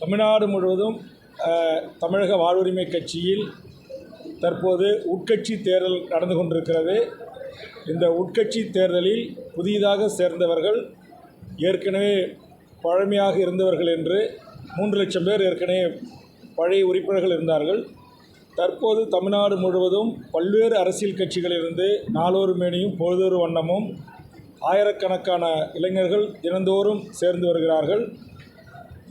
தமிழ்நாடு முழுவதும் தமிழக வாழ்வுரிமை கட்சியில் தற்போது உட்கட்சி தேர்தல் நடந்து கொண்டிருக்கிறது. இந்த உட்கட்சி தேர்தலில் புதிதாக சேர்ந்தவர்கள் ஏற்கனவே பழமையாக இருந்தவர்கள் என்று மூன்று லட்சம் பேர் ஏற்கனவே பழைய உறுப்பினர்கள் இருந்தார்கள். தற்போது தமிழ்நாடு முழுவதும் பல்வேறு அரசியல் கட்சிகளிலிருந்து நாளொரு மேனியும் பொழுதொரு வண்ணமும் ஆயிரக்கணக்கான இளைஞர்கள் தினந்தோறும் சேர்ந்து வருகிறார்கள்.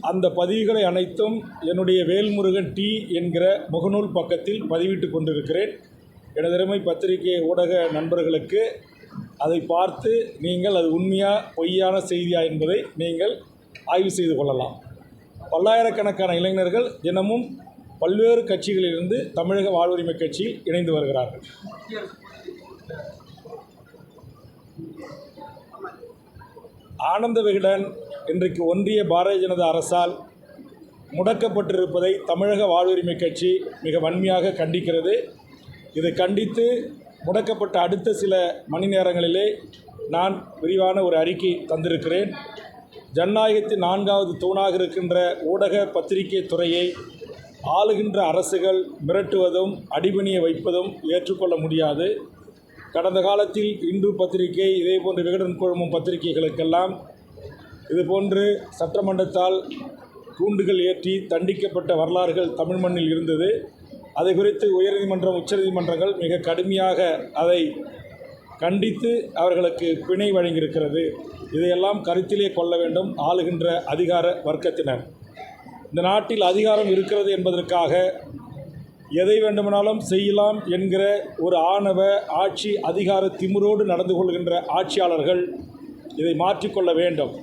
அந்த பதிவுகளை அனைத்தும் என்னுடைய வேல்முருகன் டி என்கிற முகநூல் பக்கத்தில் பதிவிட்டு கொண்டிருக்கிறேன். எனதருமை பத்திரிகை ஊடக நண்பர்களுக்கு அதை பார்த்து நீங்கள் அது உண்மையா பொய்யான செய்தியா என்பதை நீங்கள் ஆய்வு செய்து கொள்ளலாம். பல்லாயிரக்கணக்கான இளைஞர்கள் தினமும் பல்வேறு கட்சிகளிலிருந்து தமிழக வாழ்வுரிமை கட்சியில் இணைந்து வருகிறார்கள். ஆனந்த விகடன் இன்றைக்கு ஒன்றிய பாரதிய ஜனதா அரசால் முடக்கப்பட்டிருப்பதை தமிழக வாழ்வுரிமை கட்சி மிக வன்மையாக கண்டிக்கிறது. இதை கண்டித்து முடக்கப்பட்ட அடுத்த சில மணி நேரங்களிலே நான் விரிவான ஒரு அறிக்கை தந்திருக்கிறேன். ஜனநாயகத்தின் நான்காவது தூணாக இருக்கின்ற ஊடக பத்திரிகை துறையை ஆளுகின்ற அரசுகள் மிரட்டுவதும் அடிபணிய வைப்பதும் ஏற்றுக்கொள்ள முடியாது. கடந்த காலத்தில் இந்து பத்திரிகை இதே போன்ற விகடன் குழுமம் பத்திரிகைகளுக்கெல்லாம் இதுபோன்று சட்டமன்றத்தால் கூண்டுகள் ஏற்றி தண்டிக்கப்பட்ட வரலாறுகள் தமிழ் மண்ணில் இருந்தது. அதை குறித்து உயர்நீதிமன்றம் உச்சநீதிமன்றங்கள் மிக கடுமையாக அதை கண்டித்து அவர்களுக்கு பிணை வழங்கியிருக்கிறது. இதையெல்லாம் கருத்திலே கொள்ள வேண்டும் ஆளுகின்ற அதிகார வர்க்கத்தினர். இந்த நாட்டில் அதிகாரம் இருக்கிறது என்பதற்காக எதை வேண்டுமானாலும் செய்யலாம் என்கிற ஒரு ஆணவ ஆட்சி அதிகார திமிரோடு நடந்து கொள்கின்ற ஆட்சியாளர்கள் இதை மாற்றிக்கொள்ள வேண்டும்.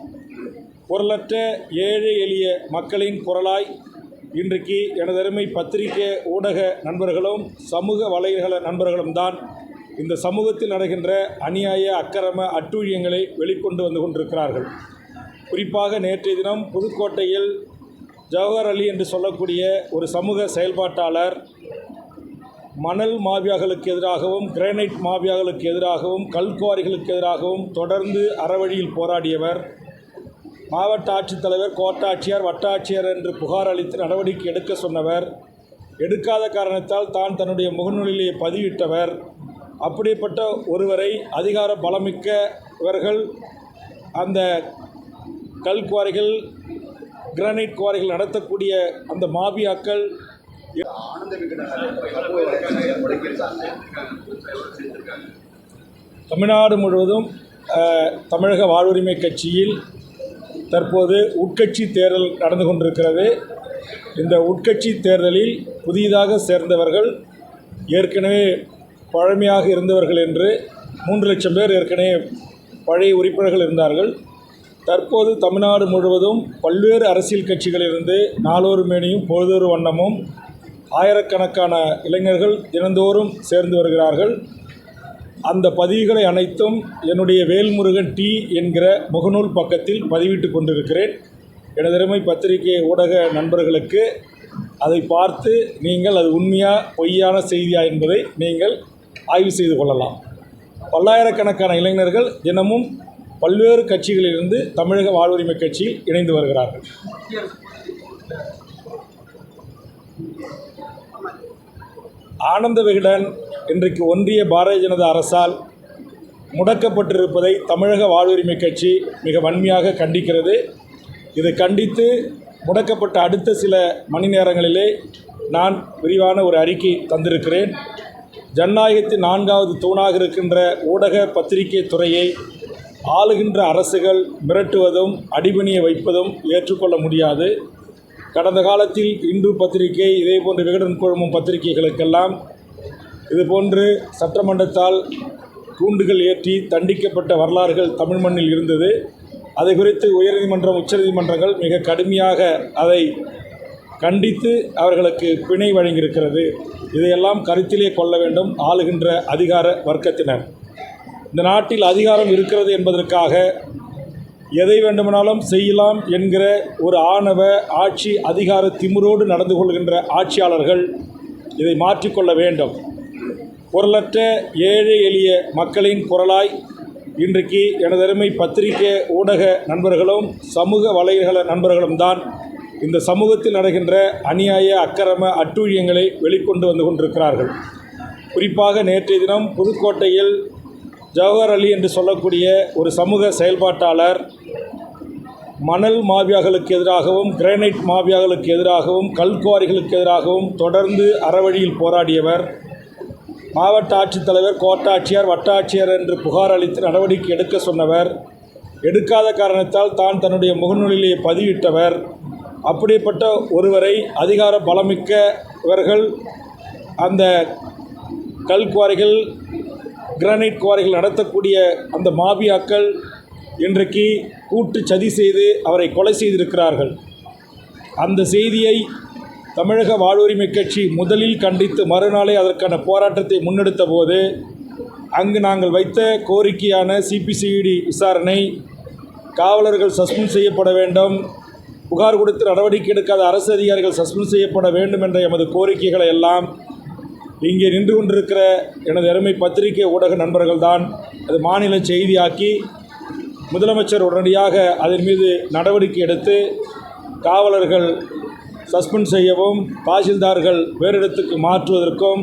குரலற்ற ஏழை எளிய மக்களின் குரலாய் இன்றைக்கு எனதருமை பத்திரிகை ஊடக நண்பர்களும் சமூக வலைதள நண்பர்களும் தான் இந்த சமூகத்தில் நடக்கின்ற அநியாய அக்கிரம அட்டூழியங்களை வெளிக்கொண்டு வந்து கொண்டிருக்கிறார்கள். குறிப்பாக நேற்றைய தினம் புதுக்கோட்டையில் ஜவஹர் அலி என்று சொல்லக்கூடிய ஒரு சமூக செயல்பாட்டாளர் மணல் மாபியாக்களுக்கு எதிராகவும் கிரானைட் மாபியாக்களுக்கு எதிராகவும் கல்குவாரிகளுக்கு எதிராகவும் தொடர்ந்து அறவழியில் போராடியவர். மாவட்ட ஆட்சித்தலைவர் கோட்டாட்சியர் வட்டாட்சியர் என்று புகார் அளித்து நடவடிக்கை எடுக்க சொன்னவர். எடுக்காத காரணத்தால் தான் தன்னுடைய முகநூலிலேயே பதிவிட்டவர் அப்படிப்பட்ட ஒருவரை அதிகார பலமிக்கவர்கள் அந்த கல்குவாரிகள் கிரானைட் குவாரிகள் நடத்தக்கூடிய அந்த மாபியாக்கள் தமிழ்நாடு முழுவதும் தமிழக வாழ்வுரிமை கட்சியில் தற்போது உட்கட்சி தேர்தல் நடந்து கொண்டிருக்கிறது. இந்த உட்கட்சி தேர்தலில் புதிதாக சேர்ந்தவர்கள் ஏற்கனவே பழமையாக இருந்தவர்கள் என்று மூன்று லட்சம் பேர் ஏற்கனவே பழைய உறுப்பினர்கள் இருந்தார்கள். தற்போது தமிழ்நாடு முழுவதும் பல்வேறு அரசியல் கட்சிகளிலிருந்து நாளொரு மேனியும் பொழுதொரு வண்ணமும் ஆயிரக்கணக்கான இளைஞர்கள் தினந்தோறும் சேர்ந்து வருகிறார்கள். அந்த பதிவுகளை அனைத்தும் என்னுடைய வேல்முருகன் டி என்கிற முகநூல் பக்கத்தில் பதிவிட்டு கொண்டிருக்கிறேன். எனதருமை பத்திரிகை ஊடக நண்பர்களுக்கு அதை பார்த்து நீங்கள் அது உண்மையா பொய்யான செய்தியா என்பதை நீங்கள் ஆய்வு செய்து கொள்ளலாம். பல்லாயிரக்கணக்கான இளைஞர்கள் தினமும் பல்வேறு கட்சிகளிலிருந்து தமிழக வாழ்வுரிமை கட்சியில் இணைந்து வருகிறார்கள். ஆனந்த விகடன் இன்றைக்கு ஒன்றிய பாரதிய ஜனதா அரசால் முடக்கப்பட்டிருப்பதை தமிழக வாழ்வுரிமை கட்சி மிக வன்மையாக கண்டிக்கிறது. இதை கண்டித்து முடக்கப்பட்ட அடுத்த சில மணி நேரங்களிலே நான் விரிவான ஒரு அறிக்கை தந்திருக்கிறேன். ஜனநாயகத்தின் நான்காவது தூணாக இருக்கின்ற ஊடக பத்திரிகை துறையை ஆளுகின்ற அரசுகள் மிரட்டுவதும் அடிபணிய வைப்பதும் ஏற்றுக்கொள்ள முடியாது. கடந்த காலத்தில் இந்து பத்திரிகை இதே போன்ற விகடன் குழுமம் பத்திரிகைகளுக்கெல்லாம் இதுபோன்று சட்டமன்றத்தால் கூண்டுகள் ஏற்றி தண்டிக்கப்பட்ட வரலாறுகள் தமிழ் மண்ணில் இருந்தது. அதை குறித்து உயர்நீதிமன்றம் உச்சநீதிமன்றங்கள் மிக கடுமையாக அதை கண்டித்து அவர்களுக்கு பிணை வழங்கியிருக்கிறது. இதையெல்லாம் கருத்திலே கொள்ள வேண்டும் ஆளுகின்ற அதிகார வர்க்கத்தினர். இந்த நாட்டில் அதிகாரம் இருக்கிறது என்பதற்காக எதை வேண்டுமானாலும் செய்யலாம் என்கிற ஒரு ஆணவ ஆட்சி அதிகார திமிரோடு நடந்து கொள்கின்ற ஆட்சியாளர்கள் இதை மாற்றிக்கொள்ள வேண்டும். குரலற்ற ஏழை எளிய மக்களின் குரலாய் இன்றைக்கு எனதருமை பத்திரிகை ஊடக நண்பர்களும் சமூக வலைதள நண்பர்களும் தான் இந்த சமூகத்தில் நடக்கின்ற அநியாய அக்கிரம அட்டூழியங்களை வெளிக்கொண்டு வந்து கொண்டிருக்கிறார்கள். குறிப்பாக நேற்றைய தினம் புதுக்கோட்டையில் ஜவஹர் அலி என்று சொல்லக்கூடிய ஒரு சமூக செயல்பாட்டாளர் மணல் மாபியாக்களுக்கு எதிராகவும் கிரானைட் மாபியாக்களுக்கு எதிராகவும் கல்குவாரிகளுக்கு எதிராகவும் தொடர்ந்து அறவழியில் போராடியவர். மாவட்ட ஆட்சித்தலைவர் கோட்டாட்சியர் வட்டாட்சியர் என்று புகார் அளித்து நடவடிக்கை எடுக்க சொன்னவர். எடுக்காத காரணத்தால் தான் தன்னுடைய முகநூலிலேயே பதிவிட்டவர் அப்படிப்பட்ட ஒருவரை அதிகார பலமிக்கவர்கள் அந்த கல்குவாரிகள் கிரானைட் குவாரிகள் நடத்தக்கூடிய அந்த மாபியாக்கள் இன்றைக்கு கூட்டு சதி செய்து அவரை கொலை செய்திருக்கிறார்கள். அந்த செய்தியை தமிழக வாழ்வுரிமை கட்சி முதலில் கண்டித்து மறுநாளே அதற்கான போராட்டத்தை முன்னெடுத்த போது அங்கு நாங்கள் வைத்த கோரிக்கையான சிபிசிஐடி விசாரணை காவலர்கள் சஸ்பெண்ட் செய்யப்பட வேண்டும் புகார் கொடுத்து நடவடிக்கை எடுக்காத அரசு அதிகாரிகள் சஸ்பெண்ட் செய்யப்பட வேண்டும் என்ற எமது கோரிக்கைகளை எல்லாம் இங்கே நின்று கொண்டிருக்கிற எனது அருமை பத்திரிகை ஊடக நண்பர்கள்தான் அது மாநில செய்தியாக்கி முதலமைச்சர் உடனடியாக அதன் மீது நடவடிக்கை எடுத்து காவலர்கள் சஸ்பெண்ட் செய்யவும் தாசில்தார்கள் வேறு இடத்துக்கு மாற்றுவதற்கும்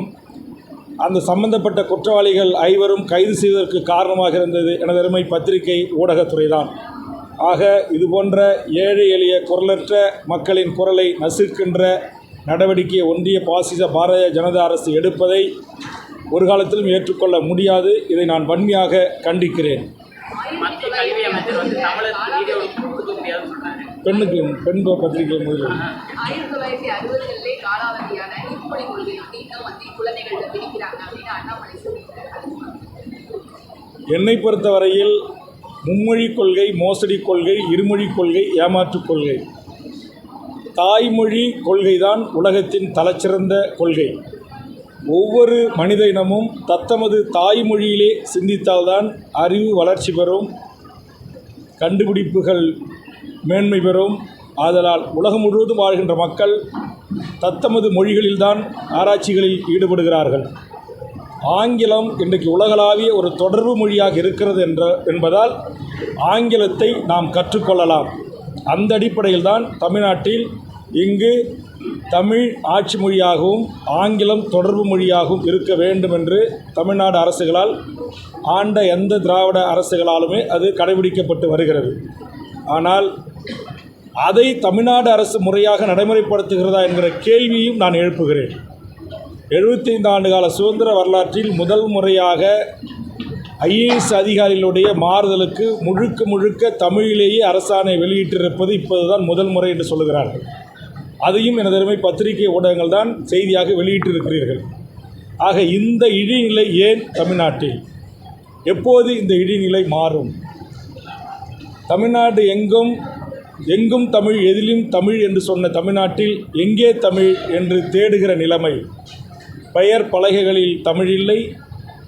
அந்த சம்பந்தப்பட்ட குற்றவாளிகள் ஐவரும் கைது செய்வதற்கு காரணமாக இருந்தது எனது அருமை பத்திரிகை ஊடகத்துறை தான் ஆக இதுபோன்ற ஏழை எளிய குரலற்ற மக்களின் குரலை நசுக்கின்ற நடவடிக்கையை ஒன்றிய பாசிச பாரதிய ஜனதா அரசு எடுப்பதை ஒரு காலத்திலும் ஏற்றுக்கொள்ள முடியாது. இதை நான் வன்மையாக கண்டிக்கிறேன். பெண்ணுக்கு பெண் பத்திரிகை முதலில் ஆயிரத்தி தொள்ளாயிரத்தி அறுபதுகளிலே காலாவதியான இருமொழி கொள்கை வந்து இன்னும் வந்து குழந்தைகள்கிட்ட திணிக்கிறாங்க அப்படின்னு அண்ணாமலை சொல்லியிருக்காரு. என்னை பொறுத்தவரையில் மும்மொழி கொள்கை மோசடி கொள்கை இருமொழி கொள்கை ஏமாற்றுக் கொள்கை. தாய்மொழி கொள்கைதான் உலகத்தின் தலைச்சிறந்த கொள்கை. ஒவ்வொரு மனித இனமும் தத்தமது தாய்மொழியிலே சிந்தித்தால்தான் அறிவு வளர்ச்சி பெறும் கண்டுபிடிப்புகள் மேன்மை பெறும். ஆதலால் உலகம் முழுவதும் வாழ்கின்ற மக்கள் தத்தமது மொழிகளில்தான் ஆராய்ச்சிகளில் ஈடுபடுகிறார்கள். ஆங்கிலம் இன்றைக்கு உலகளாவிய ஒரு தொடர்பு மொழியாக இருக்கிறது என்ற என்பதால் ஆங்கிலத்தை நாம் கற்றுக்கொள்ளலாம். அந்த அடிப்படையில் தான் தமிழ்நாட்டில் இங்கு தமிழ் ஆட்சி மொழியாகவும் ஆங்கிலம் தொடர்பு மொழியாகவும் இருக்க வேண்டும் என்று தமிழ்நாடு அரசுகளால் ஆண்ட எந்த திராவிட அரசுகளாலுமே அது கடைபிடிக்கப்பட்டு வருகிறது. ஆனால் அதை தமிழ்நாடு அரசு முறையாக நடைமுறைப்படுத்துகிறதா என்கிற கேள்வியும் நான் எழுப்புகிறேன். எழுபத்தைந்து ஆண்டு கால சுதந்திர வரலாற்றில் முதல் முறையாக ஐஏஎஸ் அதிகாரிகளுடைய மாறுதலுக்கு முழுக்க முழுக்க தமிழிலேயே அரசாணை வெளியிட்டிருப்பது இப்போதுதான் முதல் முறை என்று சொல்லுகிறார்கள். அதையும் எனது அருமை பத்திரிகை ஊடகங்கள் தான் செய்தியாக வெளியிட்டிருக்கிறீர்கள். ஆக இந்த இழிநிலை ஏன் தமிழ்நாட்டில்? எப்போது இந்த இழிநிலை மாறும்? தமிழ்நாடு எங்கும் எங்கும் தமிழ் எதிலும் தமிழ் என்று சொன்ன தமிழ்நாட்டில் எங்கே தமிழ் என்று தேடுகிற நிலைமை? பெயர் பலகைகளில் தமிழ் இல்லை.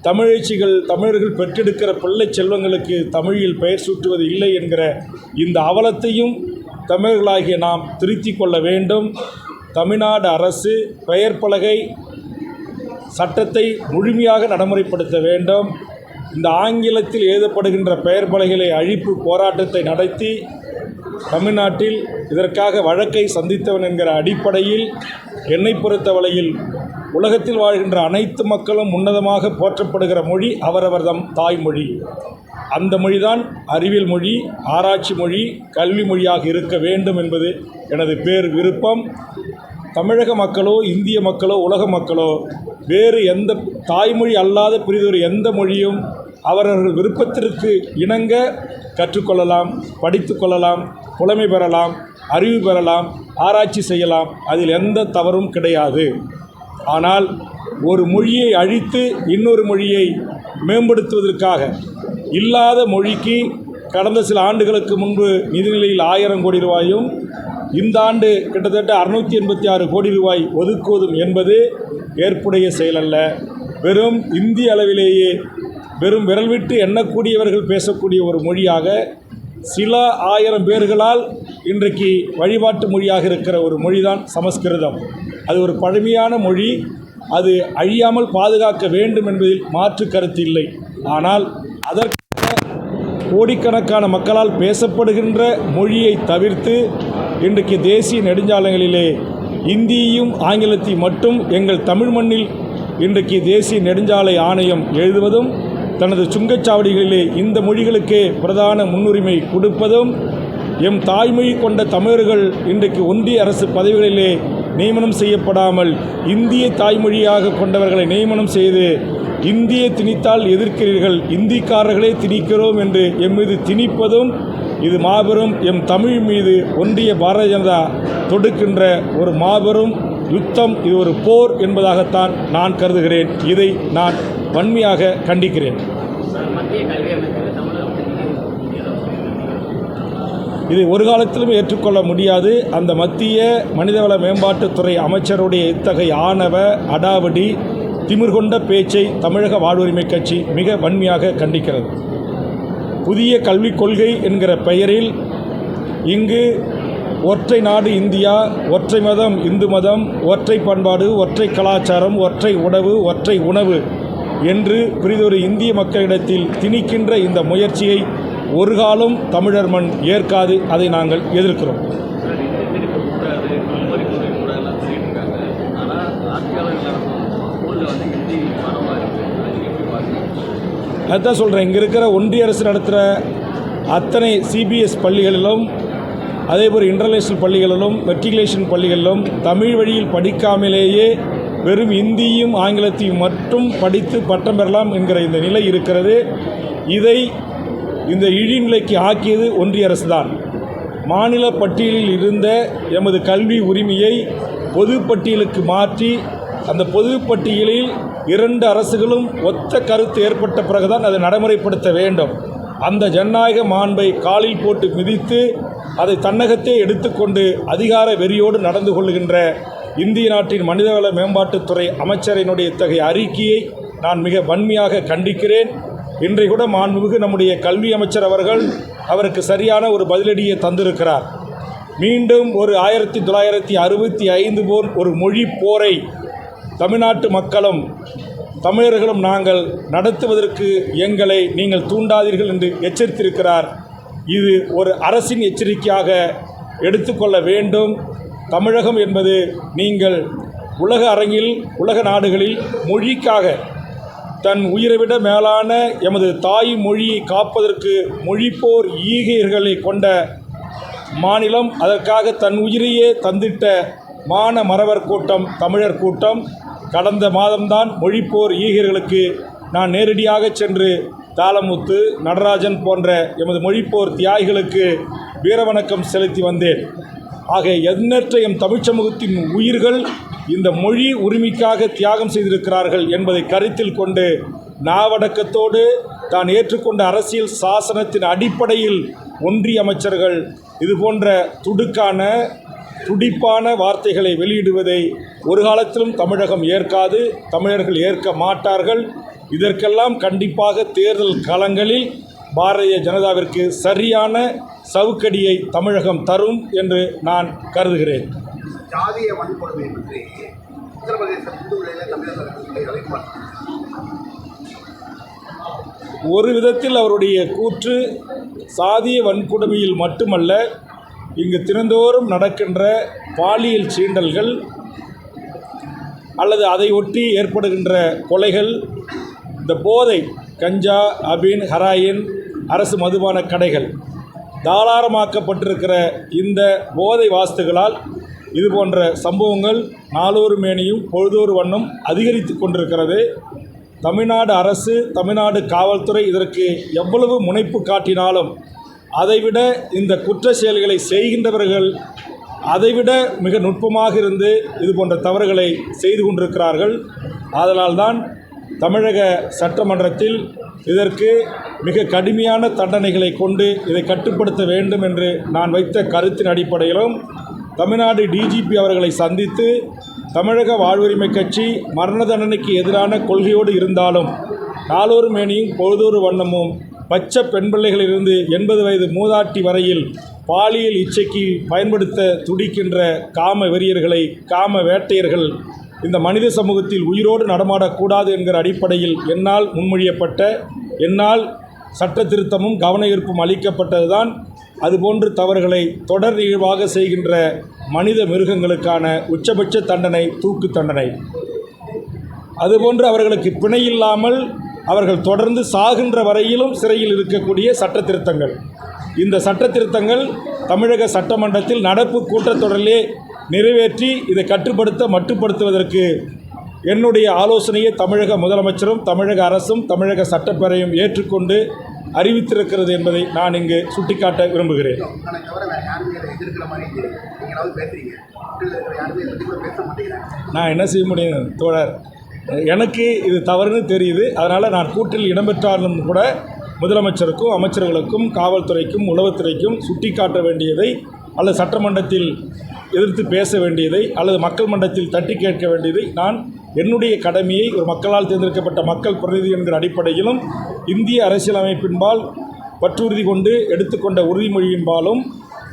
தமிழச்சிகள் தமிழர்கள் பெற்றெடுக்கிற பிள்ளை செல்வங்களுக்கு தமிழில் பெயர் சூட்டுவது இல்லை என்கிற இந்த அவலத்தையும் தமிழர்களாகிய நாம் திருத்திக் கொள்ள வேண்டும். தமிழ்நாடு அரசு பெயர் பலகை சட்டத்தை முழுமையாக நடைமுறைப்படுத்த வேண்டும். இந்த ஆங்கிலத்தில் எழுதப்படுகின்ற பெயர் பலகைகளை அழிப்பு போராட்டத்தை நடத்தி தமிழ்நாட்டில் இதற்காக வழக்கை சந்தித்தவன் என்கிற அடிப்படையில் என்னை பொறுத்தவரையில் உலகத்தில் வாழ்கின்ற அனைத்து மக்களும் உன்னதமாக போற்றப்படுகிற மொழி அவரவர் தம் தாய்மொழி. அந்த மொழிதான் அறிவியல் மொழி ஆராய்ச்சி மொழி கல்வி மொழியாக இருக்க வேண்டும் என்பது எனது பேர் விருப்பம். தமிழக மக்களோ இந்திய மக்களோ உலக மக்களோ வேறு எந்த தாய்மொழி அல்லாத பிரிதொரு எந்த மொழியும் அவரவர்கள் விருப்பத்திற்கு இணங்க கற்றுக்கொள்ளலாம் படித்து கொள்ளலாம் புலமை பெறலாம் அறிவு பெறலாம் ஆராய்ச்சி செய்யலாம். அதில் எந்த தவறும் கிடையாது. ஆனால் ஒரு மொழியை அழித்து இன்னொரு மொழியை மேம்படுத்துவதற்காக இல்லாத மொழிக்கு கடந்த சில ஆண்டுகளுக்கு முன்பு நிதிநிலையில் ஆயிரம் கோடி ரூபாயும் இந்த ஆண்டு கிட்டத்தட்ட அறுநூற்றி எண்பத்தி ஆறு கோடி ரூபாய் ஒதுக்குவதும் என்பது ஏற்புடைய செயலல்ல. வெறும் இந்திய அளவிலேயே வெறும் விரல் விட்டு எண்ணக்கூடியவர்கள் பேசக்கூடிய ஒரு மொழியாக சில ஆயிரம் பேர்களால் இன்றைக்கு வழிபாட்டு மொழியாக இருக்கிற ஒரு மொழிதான் சமஸ்கிருதம். அது ஒரு பழமையான மொழி. அது அழியாமல் பாதுகாக்க வேண்டும் என்பதில் மாற்று கருத்து இல்லை. ஆனால் அதற்காக கோடிக்கணக்கான மக்களால் பேசப்படுகின்ற மொழியை தவிர்த்து இன்றைக்கு தேசிய நெடுஞ்சாலைகளிலே இந்தியையும் ஆங்கிலத்தையும் மட்டும் எங்கள் தமிழ் மண்ணில் இன்றைக்கு தேசிய நெடுஞ்சாலை ஆணையம் எழுதுவதும் தனது சுங்கச்சாவடிகளிலே இந்த மொழிகளுக்கே பிரதான முன்னுரிமை கொடுப்பதும் எம் தாய்மொழி கொண்ட தமிழர்கள் இன்றைக்கு ஒன்றிய அரசு பதவிகளிலே நியமனம் செய்யப்படாமல் இந்திய தாய்மொழியாக கொண்டவர்களை நியமனம் செய்து இந்திய திணித்தால் எதிர்க்கிறீர்கள் இந்திக்காரர்களே திணிக்கிறோம் என்று எம் மீது திணிப்பதும் இது மாபெரும் எம் தமிழ் மீது ஒன்றிய பாரதிய ஜனதா தொடுக்கின்ற ஒரு மாபெரும் யுத்தம் இது ஒரு போர் என்பதாகத்தான் நான் கருதுகிறேன். இதை நான் வன்மையாக கண்டிக்கிறேன். இது இதை ஒரு காலத்திலும் ஏற்றுக்கொள்ள முடியாது. அந்த மத்திய மனிதவள மேம்பாட்டுத்துறை அமைச்சருடைய இத்தகைய ஆணவ அடாவடி திமிர்கொண்ட பேச்சை தமிழக வாழ்வுரிமை கட்சி மிக வன்மையாக கண்டிக்கிறது. புதிய கல்விக் கொள்கை என்கிற பெயரில் இங்கு ஒற்றை நாடு இந்தியா ஒற்றை மதம் இந்து மதம் ஒற்றை பண்பாடு ஒற்றை கலாச்சாரம் ஒற்றை உணவு ஒற்றை உணவு என்று பிரிதொரு இந்திய மக்களிடத்தில் திணிக்கின்ற இந்த முயற்சியை ஒரு காலம் தமிழர் மண் ஏற்காது அதை நாங்கள் எதிர்க்கிறோம். அதுதான் சொல்கிறேன் இங்கே இருக்கிற ஒன்றிய அரசு நடத்துகிற அத்தனை சிபிஎஸ் பள்ளிகளிலும் அதேபோல் இன்டர்நேஷ்னல் பள்ளிகளிலும் மெட்ரிகுலேஷன் பள்ளிகளிலும் தமிழ் வழியில் படிக்காமலேயே வெறும் இந்தியும் ஆங்கிலத்தையும் மட்டும் படித்து பட்டம் பெறலாம் என்கிற இந்த நிலை இருக்கிறது. இதை இந்த இழிநிலைக்கு ஆக்கியது ஒன்றிய அரசு தான் மாநில பட்டியலில் இருந்த எமது கல்வி உரிமையை பொது பட்டியலுக்கு மாற்றி அந்த பொது பட்டியலில் இரண்டு அரசுகளும் ஒத்த கருத்து ஏற்பட்ட பிறகுதான் அதை நடைமுறைப்படுத்த வேண்டும். அந்த ஜனநாயக மாண்பை காலில் போட்டு மிதித்து அதை தன்னகத்தே எடுத்துக்கொண்டு அதிகார வெறியோடு நடந்து கொள்கின்ற இந்திய நாட்டின் மனிதவள மேம்பாட்டுத்துறை அமைச்சரினுடைய இத்தகைய அறிக்கையை நான் மிக வன்மையாக கண்டிக்கிறேன். இன்றை கூட மாண்புமிகு நம்முடைய கல்வி அமைச்சர் அவர்கள் அவருக்கு சரியான ஒரு பதிலடியை தந்திருக்கிறார். மீண்டும் ஒரு ஆயிரத்தி தொள்ளாயிரத்தி அறுபத்தி ஐந்து போல் ஒரு மொழி போரை தமிழ்நாட்டு மக்களும் தமிழர்களும் நாங்கள் நடத்துவதற்கு எங்களை நீங்கள் தூண்டாதீர்கள் என்று எச்சரித்திருக்கிறார். இது ஒரு அரசின் எச்சரிக்கையாக எடுத்துக்கொள்ள வேண்டும். தமிழகம் என்பது நீங்கள் உலக அரங்கில் உலக நாடுகளில் மொழிக்காக தன் உயிரை விட மேலான எமது தாய் மொழியை காப்பதற்கு மொழிப்போர் ஈகையர்களை கொண்ட மாநிலம் அதற்காக தன் உயிரையே தந்திட்ட மான மறவர் கூட்டம் தமிழர் கூட்டம் கடந்த மாதம்தான் மொழிப்போர் ஈகர்களுக்கு நான் நேரடியாக சென்று தாளமுத்து நடராஜன் போன்ற எமது மொழிப்போர் தியாகிகளுக்கு வீரவணக்கம் செலுத்தி வந்தேன். ஆக எண்ணற்ற எம் சமூகத்தின் உயிர்கள் இந்த மொழி உரிமைக்காக தியாகம் செய்திருக்கிறார்கள் என்பதை கருத்தில் கொண்டு நாவடக்கத்தோடு தான் ஏற்றுக்கொண்ட அரசியல் சாசனத்தின் அடிப்படையில் ஒன்றிய அமைச்சர்கள் இது போன்ற துடுக்கான துடிப்பான வார்த்தைகளை வெளியிடுவதை ஒரு காலத்திலும் தமிழகம் ஏற்காது தமிழர்கள் ஏற்க மாட்டார்கள். இதற்கெல்லாம் கண்டிப்பாக தேர்தல் களங்களில் பாரதிய ஜனதாவிற்கு சரியான சவுக்கடியை தமிழகம் தரும் என்று நான் கருதுகிறேன். ஜாதிய வன்கொடுமை பற்றி உத்தரப்பிரதேச ஒரு விதத்தில் அவருடைய கூற்று சாதிய வன்கொடுமையில் மட்டுமல்ல இங்கு தினந்தோறும் நடக்கின்ற பாலியல் சீண்டல்கள் அல்லது அதை ஒட்டி ஏற்படுகின்ற கொலைகள் இந்த போதை கஞ்சா அபின் ஹராயின் அரசு மதுபான கடைகள் தாளாரமாக்கப்பட்டிருக்கிற இந்த போதை வாஸ்துகளால் இது போன்ற சம்பவங்கள் நாளொரு மேனியும் பொழுதொரு வண்ணம் அதிகரித்து கொண்டிருக்கிறது. தமிழ்நாடு அரசு தமிழ்நாடு காவல்துறை இதற்கு எவ்வளவு முனைப்பு காட்டினாலும் அதைவிட இந்த குற்ற செயல்களை செய்கின்றவர்கள் அதைவிட மிக நுட்பமாக இருந்து இது போன்ற தவறுகளை செய்து கொண்டிருக்கிறார்கள். அதனால்தான் தமிழக சட்டமன்றத்தில் இதற்கு மிக கடுமையான தண்டனைகளை கொண்டு இதை கட்டுப்படுத்த வேண்டும் என்று நான் வைத்த கருத்தின் அடிப்படையிலும் தமிழ்நாடு டிஜிபி அவர்களை சந்தித்து தமிழக வாழ்வுரிமை கட்சி மரண தண்டனைக்கு எதிரான கொள்கையோடு இருந்தாலும் நாளொரு மேனியும் பொழுதொரு வண்ணமும் பச்சை பெண் பிள்ளைகளிலிருந்து எண்பது வயது மூதாட்டி வரையில் பாலியல் இச்சைக்கு பயன்படுத்த துடிக்கின்ற காம வெறியர்களை காம வேட்டையர்கள் இந்த மனித சமூகத்தில் உயிரோடு நடமாடக்கூடாது என்கிற அடிப்படையில் என்னால் முன்மொழியப்பட்ட என்னால் சட்ட திருத்தமும் கவன ஈர்ப்பும் அளிக்கப்பட்டதுதான் அதுபோன்று தவறுகளை தொடர் நிகழ்வாக செய்கின்ற மனித மிருகங்களுக்கான உச்சபட்ச தண்டனை தூக்கு தண்டனை. அதுபோன்று அவர்களுக்கு பிணை இல்லாமல் அவர்கள் தொடர்ந்து சாகின்ற வரையிலும் சிறையில் இருக்கக்கூடிய சட்ட திருத்தங்கள் இந்த சட்ட திருத்தங்கள் தமிழக சட்டமன்றத்தில் நடப்பு கூட்டத்தொடரிலே நிறைவேற்றி இதை கட்டுப்படுத்த மட்டுப்படுத்துவதற்கு என்னுடைய ஆலோசனையை தமிழக முதலமைச்சரும் தமிழக அரசும் தமிழக சட்டப்பேரவையும் ஏற்றுக்கொண்டு அறிவித்திருக்கிறது என்பதை நான் இங்கு சுட்டிக்காட்ட விரும்புகிறேன். நான் என்ன செய்ய முடியும் தோழர்? எனக்கு இது தவறுன்னு தெரியுது. அதனால் நான் கூட்டில் இடம்பெற்றாலும் கூட முதலமைச்சருக்கும் அமைச்சர்களுக்கும் காவல்துறைக்கும் உளவுத்துறைக்கும் சுட்டிக்காட்ட வேண்டியதை அல்லது சட்டமன்றத்தில் எதிர்த்து பேச வேண்டியதை அல்லது மக்கள் மன்றத்தில் தட்டி கேட்க வேண்டியதை நான் என்னுடைய கடமையை ஒரு மக்களால் தேர்ந்தெடுக்கப்பட்ட மக்கள் பிரதிநிதி என்கிற அடிப்படையிலும் இந்திய அரசியலமைப்பின்பால் பற்றுறுதி கொண்டு எடுத்துக்கொண்ட உறுதிமொழியின்பாலும்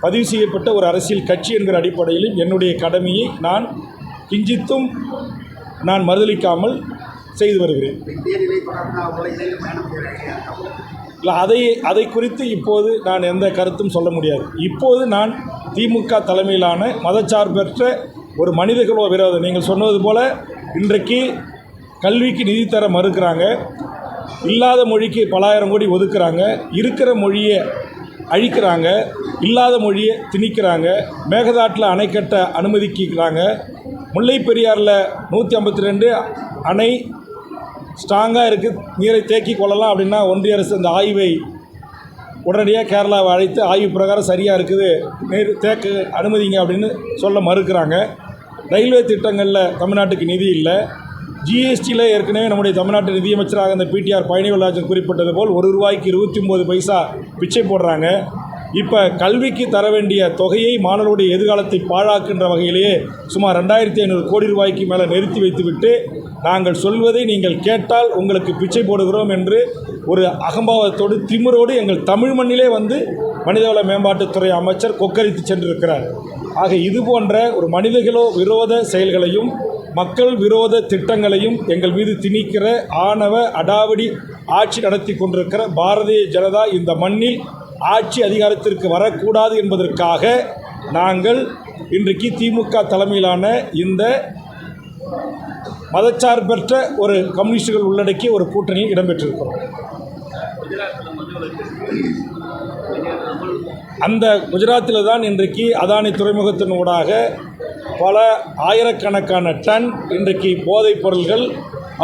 பதிவு செய்யப்பட்ட ஒரு அரசியல் கட்சி என்கிற அடிப்படையிலும் என்னுடைய கடமையை நான் கிஞ்சித்தும் நான் மறுதளிக்காமல் செய்து வருகிறேன். இல்லை அதை அதை குறித்து இப்போது நான் எந்த கருத்தும் சொல்ல முடியாது. இப்போது நான் திமுக தலைமையிலான மதச்சார்பற்ற ஒரு மனிதகுல விரோதம். நீங்கள் சொன்னது போல் இன்றைக்கு கல்விக்கு நிதி தர மறுக்கிறாங்க. இல்லாத மொழிக்கு பலாயிரம் கோடி ஒதுக்குறாங்க. இருக்கிற மொழியை அழிக்கிறாங்க. இல்லாத மொழியை திணிக்கிறாங்க. மேகதாட்டில் அணை கட்ட அனுமதிக்கிறாங்க. முல்லை பெரியாறில் நூற்றி ஐம்பத்தி ரெண்டு அணை ஸ்ட்ராங்காக இருக்குது நீரை தேக்கி கொள்ளலாம் அப்படின்னா ஒன்றிய அரசு அந்த ஆய்வை உடனடியாக கேரளாவை அழைத்து ஆய்வு பிரகாரம் சரியாக இருக்குது நீர் தேக்க அனுமதிங்க அப்படின்னு சொல்ல மறுக்கிறாங்க. ரயில்வே திட்டங்களில் தமிழ்நாட்டுக்கு நிதி இல்லை. ஜிஎஸ்டியில் ஏற்கனவே நம்முடைய தமிழ்நாட்டு நிதியமைச்சராக இந்த பிடிஆர் பழனிவராஜன் குறிப்பிட்டது போல் ஒரு ரூபாய்க்கு இருபத்தி ஒம்பது பைசா பிச்சை போடுறாங்க. இப்போ கல்விக்கு தர வேண்டிய தொகையை மாணவருடைய எதிர்காலத்தை பாழாக்கின்ற வகையிலேயே சுமார் ரெண்டாயிரத்தி ஐநூறு கோடி ரூபாய்க்கு மேலே நிறுத்தி வைத்துவிட்டு நாங்கள் சொல்வதை நீங்கள் கேட்டால் உங்களுக்கு பிச்சை போடுகிறோம் என்று ஒரு அகம்பாவத்தோடு திமிரோடு எங்கள் தமிழ் மண்ணிலே வந்து மனிதவள மேம்பாட்டுத்துறை அமைச்சர் கொக்கரித்து சென்றிருக்கிறார். ஆக இது போன்ற ஒரு மனிதகளோ விரோத செயல்களையும் மக்கள் விரோத திட்டங்களையும் எங்கள் மீது திணிக்கிற ஆணவ அடாவடி ஆட்சி நடத்தி கொண்டிருக்கிற பாரதிய ஜனதா இந்த மண்ணில் ஆட்சி அதிகாரத்திற்கு வரக்கூடாது என்பதற்காக நாங்கள் இன்றைக்கு திமுக தலைமையிலான இந்த மதச்சார்பற்ற ஒரு கம்யூனிஸ்டுகள் உள்ளடக்கிய ஒரு கூட்டணியில் இடம்பெற்றிருக்கிறோம். அந்த குஜராத்தில் தான் இன்றைக்கு அதானி துறைமுகத்தின் ஊடாக பல ஆயிரக்கணக்கான டன் இன்றைக்கு போதைப் பொருள்கள்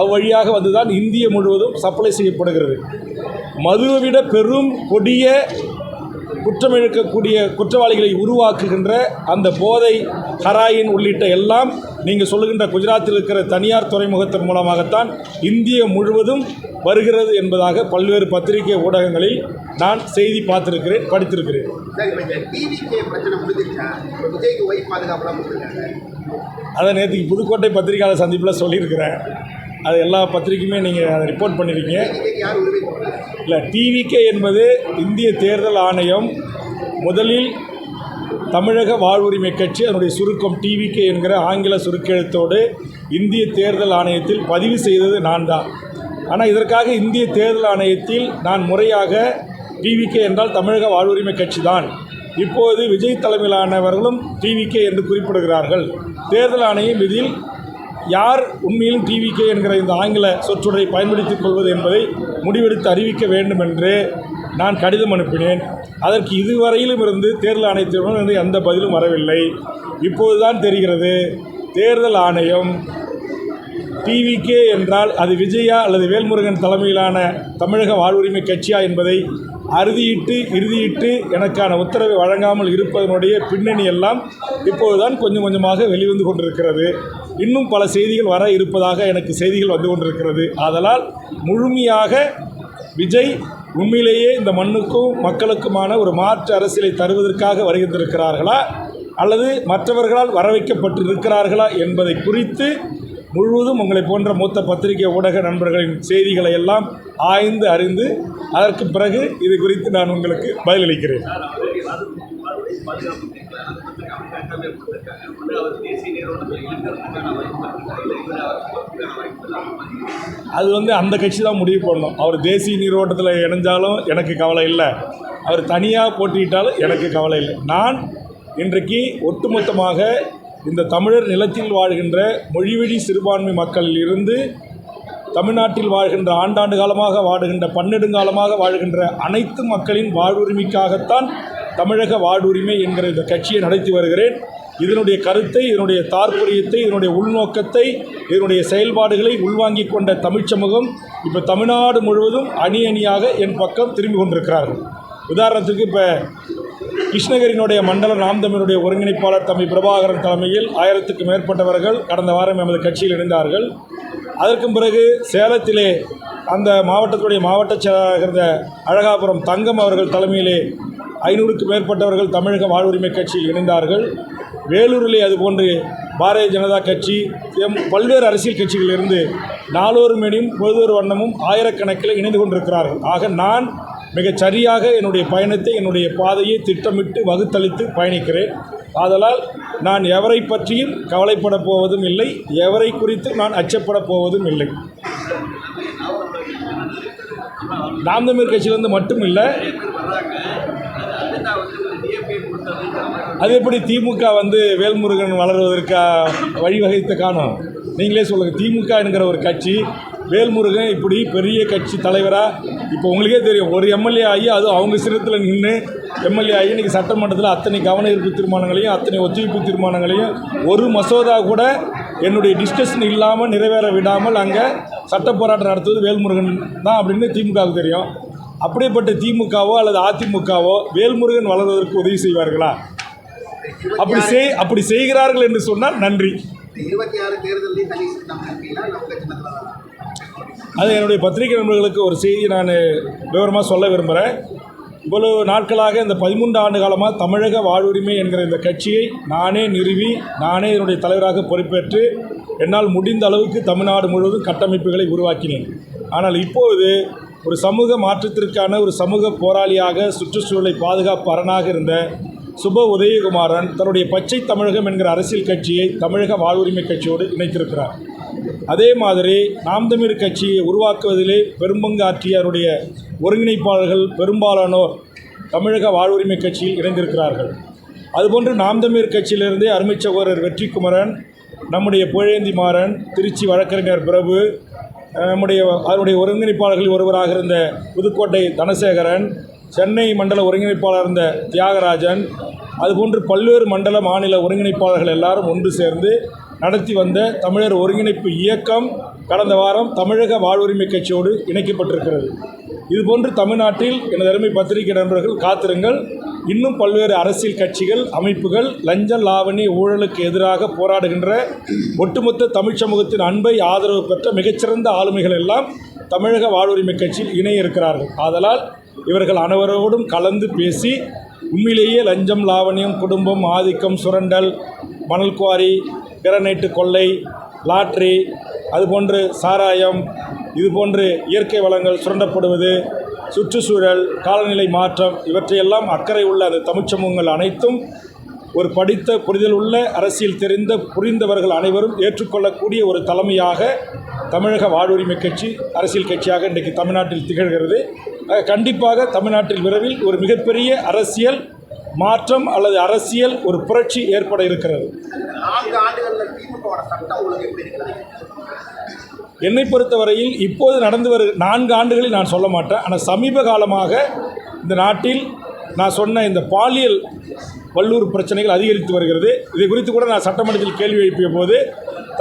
அவ்வழியாக வந்து தான் இந்திய முழுவதும் சப்ளை செய்யப்படுகிறது. மதுவை விட பெரும் கொடிய குற்றமிழக்கக்கூடிய குற்றவாளிகளை உருவாக்குகின்ற அந்த போதை ஹராயின் உள்ளிட்ட எல்லாம் நீங்கள் சொல்லுகின்ற குஜராத்தில் இருக்கிற தனியார் துறைமுகத்தின் மூலமாகத்தான் இந்திய முழுவதும் வருகிறது என்பதாக பல்வேறு பத்திரிகை ஊடகங்களில் நான் செய்தி பார்த்திருக்கிறேன் படித்திருக்கிறேன். அதை நேற்றுக்கு புதுக்கோட்டை பத்திரிகையாளர் சந்திப்பில் சொல்லியிருக்கிறேன். அது எல்லா பத்திரிக்கையுமே நீங்கள் அதை ரிப்போர்ட் பண்ணியிருக்கீங்க இல்லை டிவிகே என்பது இந்திய தேர்தல் ஆணையம் முதலில் தமிழக வாழ்வுரிமை கட்சி அதனுடைய சுருக்கம் டிவிகே என்கிற ஆங்கில சுருக்கெழுத்தோடு இந்திய தேர்தல் ஆணையத்தில் பதிவு செய்தது நான் தான். ஆனால் இதற்காக இந்திய தேர்தல் ஆணையத்தில் நான் முறையாக டிவிகே என்றால் தமிழக வாழ்வுரிமை கட்சி தான். இப்போது விஜய் தலைமையிலானவர்களும் டிவிகே என்று குறிப்பிடுகிறார்கள். தேர்தல் ஆணையம் இதில் யார் உண்மையிலும் டிவிகே என்கிற இந்த ஆங்கில சொற்றொடரை பயன்படுத்திக் கொள்வது என்பதை முடிவெடுத்து அறிவிக்க வேண்டும் என்று நான் கடிதம் அனுப்பினேன். அதற்கு இதுவரையிலும் இருந்து தேர்தல் ஆணையத்திடம் எந்த பதிலும் வரவில்லை. இப்போதுதான் தெரிகிறது தேர்தல் ஆணையம் டிவிகே என்றால் அது விஜயா அல்லது வேல்முருகன் தலைமையிலான தமிழக வாழ்வுரிமை கட்சியா என்பதை அறுதியிட்டு இறுதியிட்டு எனக்கான உத்தரவை வழங்காமல் இருப்பதனுடைய பின்னணி எல்லாம் இப்போதுதான் கொஞ்சம் கொஞ்சமாக வெளிவந்து கொண்டிருக்கிறது. இன்னும் பல செய்திகள் வர இருப்பதாக எனக்கு செய்திகள் வந்து கொண்டிருக்கிறது. ஆதலால் முழுமையாக விஜய் உண்மையிலேயே இந்த மண்ணுக்கும் மக்களுக்குமான ஒரு மாற்று அரசியலை தருவதற்காக வருகின்றிருக்கிறார்களா? அல்லது மற்றவர்களால் வரவைக்கப்பட்டிருக்கிறார்களா என்பதை குறித்து முழுவதும் உங்களை போன்ற மூத்த பத்திரிகை ஊடக நண்பர்களின் செய்திகளை எல்லாம் ஆய்ந்து அறிந்து அதற்கு பிறகு இது குறித்து நான் உங்களுக்கு பதிலளிக்கிறேன். அது வந்து அந்த கட்சி தான் முடிவு பண்ணணும். அவர் தேசிய நீரோட்டத்தில் இணைஞ்சாலும் எனக்கு கவலை இல்லை. அவர் தனியாக போட்டியிட்டாலும் எனக்கு கவலை இல்லை. நான் இன்றைக்கு ஒட்டுமொத்தமாக இந்த தமிழர் நிலத்தில் வாழ்கின்ற மொழிவெழி சிறுபான்மை மக்களில் இருந்து தமிழ்நாட்டில் வாழ்கின்ற ஆண்டாண்டு காலமாக வாழுகின்ற பன்னெடுங்காலமாக வாழ்கின்ற அனைத்து மக்களின் வாழ்வுரிமைக்காகத்தான் தமிழக வாழ்வுரிமை என்கிற இந்த கட்சியை நடத்தி வருகிறேன். இதனுடைய கருத்தை இதனுடைய தாற்பயத்தை இதனுடைய உள்நோக்கத்தை இதனுடைய செயல்பாடுகளை உள்வாங்கிக் கொண்ட தமிழ்ச்சமூகம் இப்போ தமிழ்நாடு முழுவதும் அணி அணியாக என் பக்கம் திரும்பி கொண்டிருக்கிறார்கள். உதாரணத்துக்கு இப்போ கிருஷ்ணகிரியினுடைய மண்டல நாம்தமிழுடைய ஒருங்கிணைப்பாளர் தம்பி பிரபாகரன் தலைமையில் ஆயிரத்துக்கு மேற்பட்டவர்கள் கடந்த வாரம் எமது கட்சியில் இணைந்தார்கள். அதற்கும் பிறகு சேலத்திலே அந்த மாவட்டத்துடைய மாவட்ட செயலாளராக இருந்த அழகாபுரம் தங்கம் அவர்கள் தலைமையிலே ஐநூறுக்கு மேற்பட்டவர்கள் தமிழக வாழ்வுரிமை கட்சியில் இணைந்தார்கள். வேலூரிலே அதுபோன்று பாரதிய ஜனதா கட்சி எம் பல்வேறு அரசியல் கட்சிகளிலிருந்து நாளொரு மேனியும் பொழுதொரு வண்ணமும் ஆயிரக்கணக்கில் இணைந்து கொண்டிருக்கிறார்கள். ஆக நான் மிகச் சரியாக என்னுடைய பயணத்தை என்னுடைய பாதையை திட்டமிட்டு வகுத்தளித்து பயணிக்கிறேன். ஆதலால் நான் எவரை பற்றியும் கவலைப்பட போவதும் இல்லை எவரை குறித்து நான் அச்சப்பட போவதும் இல்லை. நாம் தமிழ் கட்சியிலிருந்து மட்டும் இல்லை அது எப்படி திமுக வந்து வேல்முருகன் வளர்வதற்கா வழிவகைத்து காணும்? நீங்களே சொல்லுங்கள் திமுக என்கிற ஒரு கட்சி வேல்முருகன் இப்படி பெரிய கட்சி தலைவராக இப்போ உங்களுக்கே தெரியும் ஒரு எம்எல்ஏ ஆகி அதுவும் அவங்க சிரத்தில் நின்று எம்எல்ஏ ஆகி இன்றைக்கி சட்டமன்றத்தில் அத்தனை கவன ஈர்ப்பு தீர்மானங்களையும் அத்தனை ஒத்துழைப்பு தீர்மானங்களையும் ஒரு மசோதா கூட என்னுடைய டிஸ்கஷன் இல்லாமல் நிறைவேற விடாமல் அங்கே சட்ட போராட்டம் நடத்துவது வேல்முருகன் தான் அப்படின்னு திமுகவுக்கு தெரியும். அப்படிப்பட்ட திமுகவோ அல்லது அதிமுகவோ வேல்முருகன் வளர்வதற்கு உதவி செய்வார்களா? அப்படி செய் அப்படி செய்கிறார்கள் என்று சொன்னால் நன்றி. இருபத்தி ஆறு தேர்தலையும் அது என்னுடைய பத்திரிகை நண்பர்களுக்கு ஒரு செய்தி நான் விவரமாக சொல்ல விரும்புகிறேன் இவ்வளவு நாட்களாக இந்த பதிமூன்று ஆண்டு காலமாக தமிழக வாழ்வுரிமை என்கிற இந்த கட்சியை நானே நிறுவி நானே என்னுடைய தலைவராக பொறுப்பேற்று என்னால் முடிந்த அளவுக்கு தமிழ்நாடு முழுவதும் கட்டமைப்புகளை உருவாக்கினேன். ஆனால் இப்போது ஒரு சமூக மாற்றத்திற்கான ஒரு சமூக போராளியாக சுற்றுச்சூழலை பாதுகாப்பு அரணாக இருந்த சுப உதயகுமாரன் தன்னுடைய பச்சை தமிழகம் என்கிற அரசியல் கட்சியை தமிழக வாழ்வுரிமை கட்சியோடு இணைத்திருக்கிறார். அதே மாதிரி நாம் தமிழ் கட்சியை உருவாக்குவதிலே பெரும்பங்கு ஆற்றியாருடைய ஒருங்கிணைப்பாளர்கள் பெரும்பாலானோர் தமிழக வாழ்வுரிமை கட்சியில் இணைந்திருக்கிறார்கள். அதுபோன்று நாம் தமிழ் கட்சியிலிருந்தே அருமை சகோதரர் வெற்றிக்குமரன் நம்முடைய புழேந்தி மாறன் திருச்சி வழக்கறிஞர் பிரபு நம்முடைய அவருடைய ஒருங்கிணைப்பாளர்களில் ஒருவராக இருந்த புதுக்கோட்டை தனசேகரன் சென்னை மண்டல ஒருங்கிணைப்பாளர் இருந்த தியாகராஜன் அதுபோன்று பல்வேறு மண்டல மாநில ஒருங்கிணைப்பாளர்கள் எல்லாரும் ஒன்று சேர்ந்து நடத்தி வந்த தமிழர் ஒருங்கிணைப்பு இயக்கம் கடந்த வாரம் தமிழக வாழ்வுரிமை கட்சியோடு இணைக்கப்பட்டிருக்கிறது. இதுபோன்று தமிழ்நாட்டில் எனது அருமை பத்திரிகை நண்பர்கள் காத்திருங்கள். இன்னும் பல்வேறு அரசியல் கட்சிகள் அமைப்புகள் லஞ்ச லாவணி ஊழலுக்கு எதிராக போராடுகின்ற ஒட்டுமொத்த தமிழ் சமூகத்தின் அன்பை ஆதரவு பெற்ற மிகச்சிறந்த ஆளுமைகள் எல்லாம் தமிழக வாழ்வுரிமை கட்சியில் இணைய இருக்கிறார்கள். ஆதலால் இவர்கள் அனைவரோடும் கலந்து பேசி உண்மையிலேயே லஞ்சம் லாவணியம் குடும்பம் ஆதிக்கம் சுரண்டல் மணல் குவாரி கிரனைட்டு கொள்ளை லாட்ரி அதுபோன்று சாராயம் இதுபோன்று இயற்கை வளங்கள் சுரண்டப்படுவது சுற்றுச்சூழல் காலநிலை மாற்றம் இவற்றையெல்லாம் அக்கறை உள்ள அந்த தமிழ்ச்சமூகங்கள் அனைத்தும் ஒரு படித்த புரிதல் உள்ள அரசியல் தெரிந்த புரிந்தவர்கள் அனைவரும் ஏற்றுக்கொள்ளக்கூடிய ஒரு தலைமையாக தமிழக வாழ்வுரிமை கட்சி அரசியல் கட்சியாக இன்றைக்கு தமிழ்நாட்டில் திகழ்கிறது. கண்டிப்பாக தமிழ்நாட்டில் விரைவில் ஒரு மிகப்பெரிய அரசியல் மாற்றம் அல்லது அரசியல் ஒரு புரட்சி ஏற்பட இருக்கிறது. என்னை பொறுத்தவரையில் இப்போது நடந்து வரு நான்கு ஆண்டுகளில் நான் சொல்ல மாட்டேன். ஆனால் சமீப காலமாக இந்த நாட்டில் நான் சொன்ன இந்த பாலியல் வல்லூர் பிரச்சனைகள் அதிகரித்து வருகிறது. இதை குறித்து கூட நான் சட்டமன்றத்தில் கேள்வி எழுப்பிய போது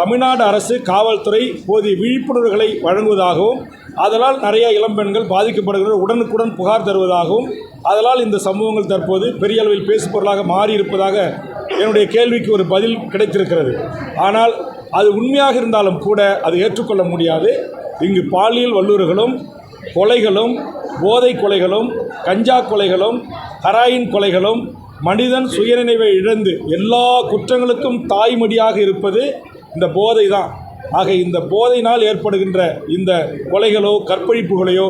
தமிழ்நாடு அரசு காவல்துறை போதிய விழிப்புணர்வுகளை வழங்குவதாகவும் அதனால் நிறைய இளம்பெண்கள் பாதிக்கப்படுகிற உடனுக்குடன் புகார் தருவதாகவும் அதனால் இந்த சம்பவங்கள் தற்போது பெரிய அளவில் பேசுபொருளாக மாறி இருப்பதாக என்னுடைய கேள்விக்கு ஒரு பதில் கிடைத்திருக்கிறது. ஆனால் அது உண்மையாக இருந்தாலும் கூட அது ஏற்றுக்கொள்ள முடியாது. இங்கு பாலியல் வல்லூறுகளும் கொலைகளும் போதை கொலைகளும் கஞ்சா கொலைகளும் ஹராயின் கொலைகளும் மனிதன் சுயநினைவை இழந்து எல்லா குற்றங்களுக்கும் தாய்மடியாக இருப்பது இந்த போதை தான். ஆக இந்த போதையினால் ஏற்படுகின்ற இந்த கொலைகளோ கற்பழிப்புகளையோ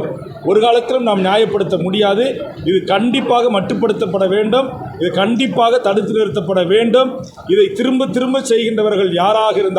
ஒரு காலத்திலும் நாம் நியாயப்படுத்த முடியாது. இது கண்டிப்பாக மட்டுப்படுத்தப்பட வேண்டும். இது கண்டிப்பாக தடுத்து நிறுத்தப்பட வேண்டும். இதை திரும்ப திரும்ப செய்கின்றவர்கள் யாராக இருந்தால்